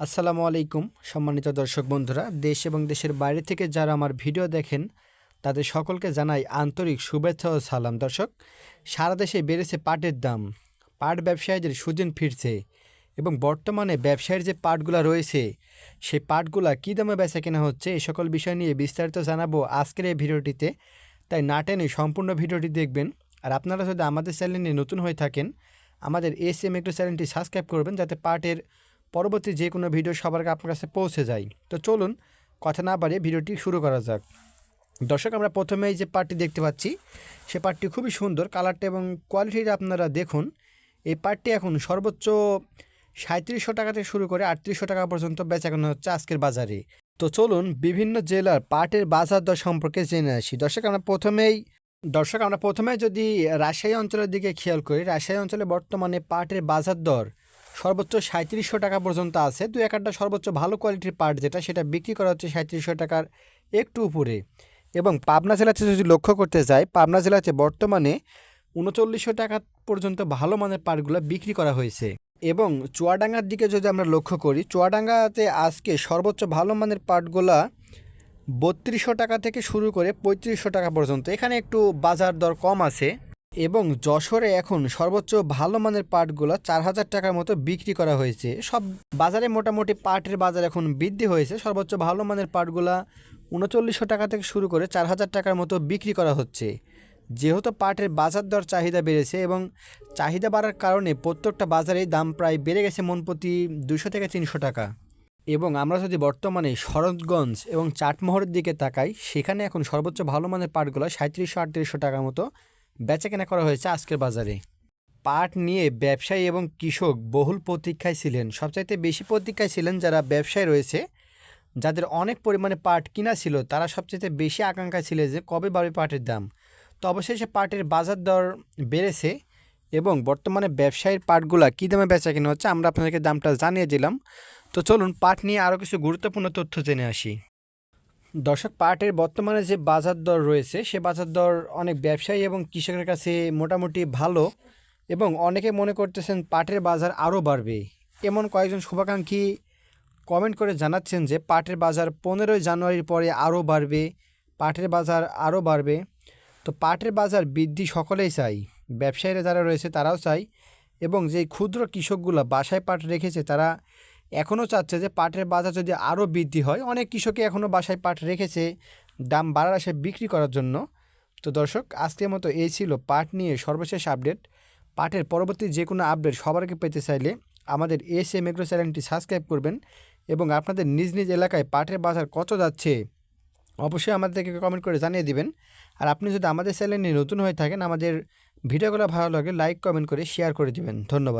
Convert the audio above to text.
আসসালামু আলাইকুম, সম্মানিত দর্শক বন্ধুরা। দেশ এবং দেশের বাইরে থেকে যারা আমার ভিডিও দেখেন, তাদের সকলকে জানাই আন্তরিক শুভেচ্ছা ও সালাম। দর্শক, সারা দেশে বেড়েছে পাটের দাম। পাট ব্যবসায়ীদের সুদিন ফিরছে এবং বর্তমানে ব্যবসায়ের যে পাটগুলো রয়েছে, সেই পাটগুলা কী দামে বেচা কেনা হচ্ছে এই সকল বিষয় নিয়ে বিস্তারিত জানাব আজকের এই ভিডিওটিতে। তাই না টেনে সম্পূর্ণ ভিডিওটি দেখবেন। আর আপনারা যদি আমাদের চ্যানেলে নতুন হয়ে থাকেন, আমাদের এস এম একটু চ্যানেলটি সাবস্ক্রাইব করবেন, যাতে পাটের পরবর্তী যে কোনো ভিডিও সবার আপনার কাছে পৌঁছে যায় তো চলুন, কথা না বাড়িয়ে ভিডিওটি শুরু করা যাক। দর্শক, আমরা প্রথমে এই যে পার্টটি দেখতে পাচ্ছি, সে পার্টটি খুবই সুন্দর। কালারটা এবং কোয়ালিটিটা আপনারা দেখুন। এই পার্টটি এখন সর্বোচ্চ সাঁত্রিশশো টাকা থেকে শুরু করে আটত্রিশশো টাকা পর্যন্ত বেচাকেনা হচ্ছে আজকের বাজারে। তো চলুন, বিভিন্ন জেলার পাটের বাজার দর সম্পর্কে জেনে আসি। দর্শক, আমরা প্রথমেই, দর্শক, আমরা প্রথমে যদি রাজশাহী অঞ্চলের দিকে খেয়াল করি, রাজশাহী অঞ্চলে বর্তমানে পাটের বাজার দর সর্বোচ্চ সাঁত্রিশশো টাকা পর্যন্ত আছে। দু একটা সর্বোচ্চ ভালো কোয়ালিটির পাট যেটা, সেটা বিক্রি করা হচ্ছে সাঁত্রিশশো টাকার একটু উপরে। এবং পাবনা জেলাতে যদি লক্ষ্য করতে যাই, পাবনা জেলাতে বর্তমানে উনচল্লিশশো টাকা পর্যন্ত ভালো মানের পাটগুলো বিক্রি করা হয়েছে। এবং চুয়াডাঙ্গার দিকে যদি আমরা লক্ষ্য করি, চুয়াডাঙ্গাতে আজকে সর্বোচ্চ ভালো মানের পাটগুলা বত্রিশশো টাকা থেকে শুরু করে পঁয়ত্রিশশো টাকা পর্যন্ত। এখানে একটু বাজার দর কম আছে। এবং যশোরে এখন সর্বোচ্চ ভালো মানের পাটগুলো চার হাজার টাকার মতো বিক্রি করা হয়েছে। সব বাজারে মোটামুটি পাটের বাজার এখন বৃদ্ধি হয়েছে। সর্বোচ্চ ভালো মানের পাটগুলা উনচল্লিশশো টাকা থেকে শুরু করে চার হাজার টাকার মতো বিক্রি করা হচ্ছে। যেহেতু পাটের বাজার দর চাহিদা বেড়েছে এবং চাহিদা বাড়ার কারণে প্রত্যেকটা বাজারেই দাম প্রায় বেড়ে গেছে মন প্রতি দুশো থেকে তিনশো টাকা। এবং আমরা যদি বর্তমানে শরৎগঞ্জ এবং চাটমোহরের দিকে তাকাই, সেখানে এখন সর্বোচ্চ ভালো মানের পাটগুলো সাঁত্রিশশো আটত্রিশশো টাকার মতো বেচা কেনা করা হয়েছে আজকের বাজারে। পাট নিয়ে ব্যবসায়ী এবং কৃষক বহুল প্রতীক্ষায় ছিলেন। সবচাইতে বেশি প্রতীক্ষায় ছিলেন যারা ব্যবসায়ী রয়েছে, যাদের অনেক পরিমাণে পাট কিনা ছিল, তারা সবচেয়ে বেশি আকাঙ্ক্ষা ছিল যে কবে বাড়বে পাটের দাম। তো অবশেষে পাটের বাজার দর বেড়েছে এবং বর্তমানে ব্যবসায়ীর পাটগুলা কী দামে বেচা কেনা হচ্ছে আমরা আপনাদেরকে দামটা জানিয়ে দিলাম। তো চলুন পাট নিয়ে আরও কিছু গুরুত্বপূর্ণ তথ্য জেনে আসি। দর্শক, পাটের বর্তমানে যে বাজার দর রয়েছে, সে বাজার দর অনেক ব্যবসায়ী এবং কৃষকের কাছে মোটামুটি ভালো এবং অনেকে মনে করতেছেন পাটের বাজার আরও বাড়বে। এমন কয়েকজন শুভাকাঙ্ক্ষী কমেন্ট করে জানাচ্ছেন যে পাটের বাজার পনেরোই জানুয়ারির পরে আরও বাড়বে, পাটের বাজার আরও বাড়বে। তো পাটের বাজার বৃদ্ধি সকলেই চাই ব্যবসায়ীরা যারা রয়েছে তারাও চাই এবং যে ক্ষুদ্র কৃষকগুলো বাসায় পাট রেখেছে তারা এখনও চাচ্ছে যে পাটের বাজার যদি আরও বৃদ্ধি হয়, অনেক কৃষকই এখনও বাসায় পাট রেখেছে, দাম বাড়ার আসে বিক্রি করার জন্য। তো দর্শক, আজকের মতো এই ছিল পাট নিয়ে সর্বশেষ আপডেট। পাটের পরবর্তী যে কোনো আপডেট সবার আগে পেতে চাইলে আমাদের এস এম এগ্রো চ্যানেলটি সাবস্ক্রাইব করবেন এবং আপনাদের নিজ নিজ এলাকায় পাটের বাজার কত যাচ্ছে, অবশ্যই আমাদেরকে কমেন্ট করে জানিয়ে দিবেন। আর আপনি যদি আমাদের চ্যানেলে নতুন হয়ে থাকেন, আমাদের ভিডিওগুলো ভালো লাগে, লাইক, কমেন্ট করে শেয়ার করে দিবেন। ধন্যবাদ।